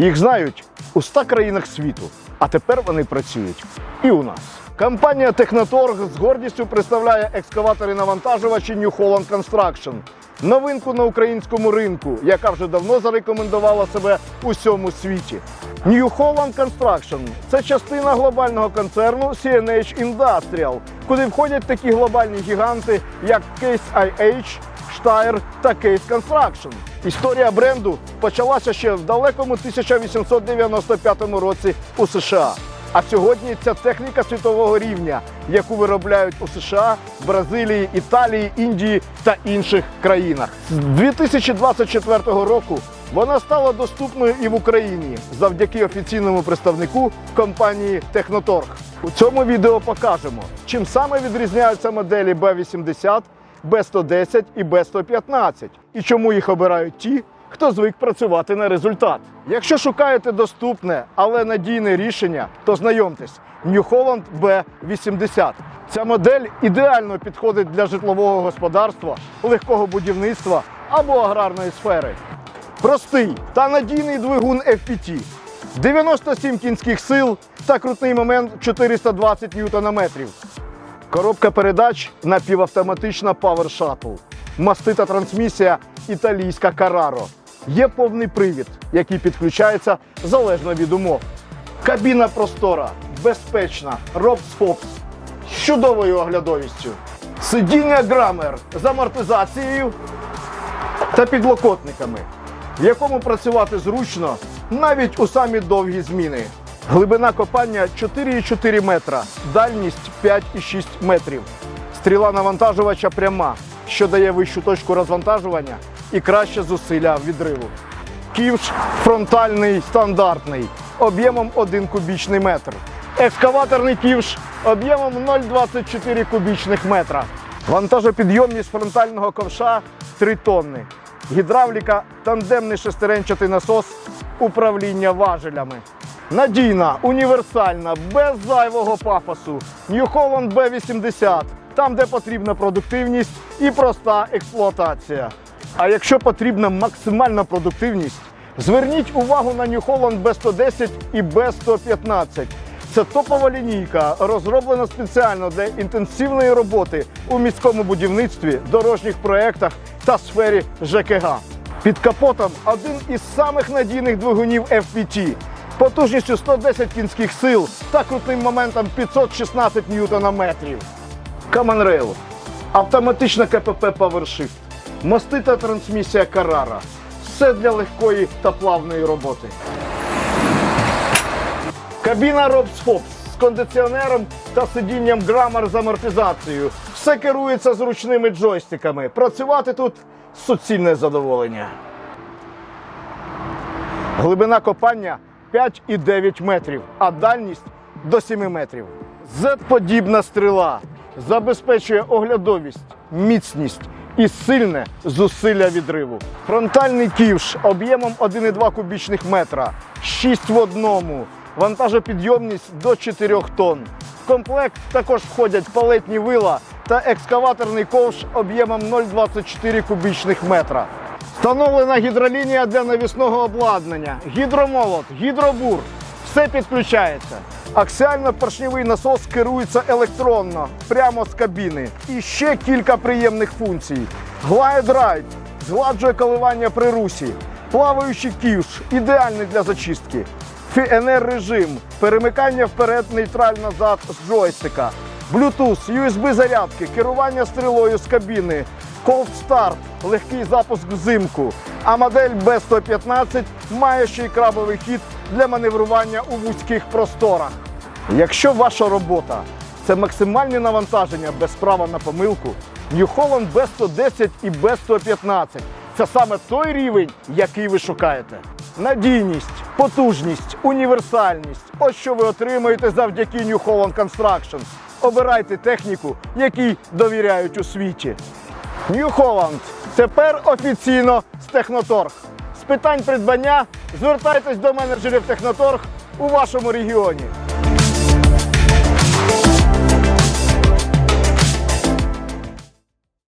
Їх знають у 100 країнах світу, а тепер вони працюють і у нас. Компанія Техноторг з гордістю представляє екскаватори навантажувачі New Holland Construction. Новинку на українському ринку, яка вже давно зарекомендувала себе у всьому світі. New Holland Construction – це частина глобального концерну CNH Industrial, куди входять такі глобальні гіганти, як Case IH, Steyr та Case Construction. Історія бренду почалася ще в далекому 1895 році у США. А сьогодні ця техніка світового рівня, яку виробляють у США, Бразилії, Італії, Індії та інших країнах. З 2024 року вона стала доступною і в Україні завдяки офіційному представнику компанії Техноторг. У цьому відео покажемо, чим саме відрізняються моделі B80, B110 і B115 і чому їх обирають ті, хто звик працювати на результат. Якщо шукаєте доступне, але надійне рішення, то знайомтесь New Holland B80. Ця модель ідеально підходить для житлового господарства, легкого будівництва або аграрної сфери. Простий та надійний двигун FPT, 97 кінських сил та крутний момент 420 ньютонометрів. Коробка передач напівавтоматична Power Shuttle. Мастита трансмісія італійська Carraro. Є повний привід, який підключається залежно від умов. Кабіна простора, безпечна, Робс-Фопс з чудовою оглядовістю. Сидіння Грамер з амортизацією та підлокотниками, в якому працювати зручно навіть у самі довгі зміни. Глибина копання 4,4 метра, дальність 5,6 метрів. Стріла навантажувача пряма, що дає вищу точку розвантажування і краще зусилля відриву. Ківш фронтальний стандартний об'ємом 1 кубічний метр. Екскаваторний ківш об'ємом 0,24 кубічних метра. Вантажопідйомність фронтального ковша 3 тонни. Гідравліка, тандемний шестеренчатий насос, управління важелями. Надійна, універсальна, без зайвого пафосу. New Holland B80. Там, де потрібна продуктивність і проста експлуатація. А якщо потрібна максимальна продуктивність, зверніть увагу на New Holland B110 і B115. Це топова лінійка, розроблена спеціально для інтенсивної роботи у міському будівництві, дорожніх проєктах та сфері ЖКГ. Під капотом один із самих надійних двигунів FPT, потужністю 110 кінських сил та крутним моментом 516 ньютонометрів. Common Rail, автоматична КПП PowerShift, мастита трансмісія Carrara. Все для легкої та плавної роботи. Кабіна Robs Fox з кондиціонером та сидінням Грамар з амортизацією. Все керується зручними джойстиками. Працювати тут суцільне задоволення. Глибина копання 5,9 метрів, а дальність до 7 метрів. Z-подібна стріла забезпечує оглядовість, міцність і сильне зусилля відриву. Фронтальний ківш об'ємом 1,2 кубічних метра, 6 в одному, вантажопідйомність до 4 тонн. В комплект також входять палетні вила та екскаваторний ковш об'ємом 0,24 кубічних метра. Встановлена гідролінія для навісного обладнання, гідромолот, гідробур. Все підключається. Аксіально-поршневий насос керується електронно, прямо з кабіни. І ще кілька приємних функцій. Glide Ride згладжує коливання при русі. Плаваючий ківш ідеальний для зачистки. FNR режим, перемикання вперед, нейтраль назад з джойстика. Bluetooth, USB зарядки, керування стрілою з кабіни, Cold Start, легкий запуск взимку. А модель B115 має ще й крабовий хід для маневрування у вузьких просторах. Якщо ваша робота це максимальні навантаження без права на помилку, New Holland B110 і B115 це саме той рівень, який ви шукаєте. Надійність, потужність, універсальність. Ось що ви отримаєте завдяки New Holland Construction. Обирайте техніку, якій довіряють у світі. New Holland тепер офіційно з Техноторг. Питань придбання звертайтесь до менеджерів Техноторг у вашому регіоні.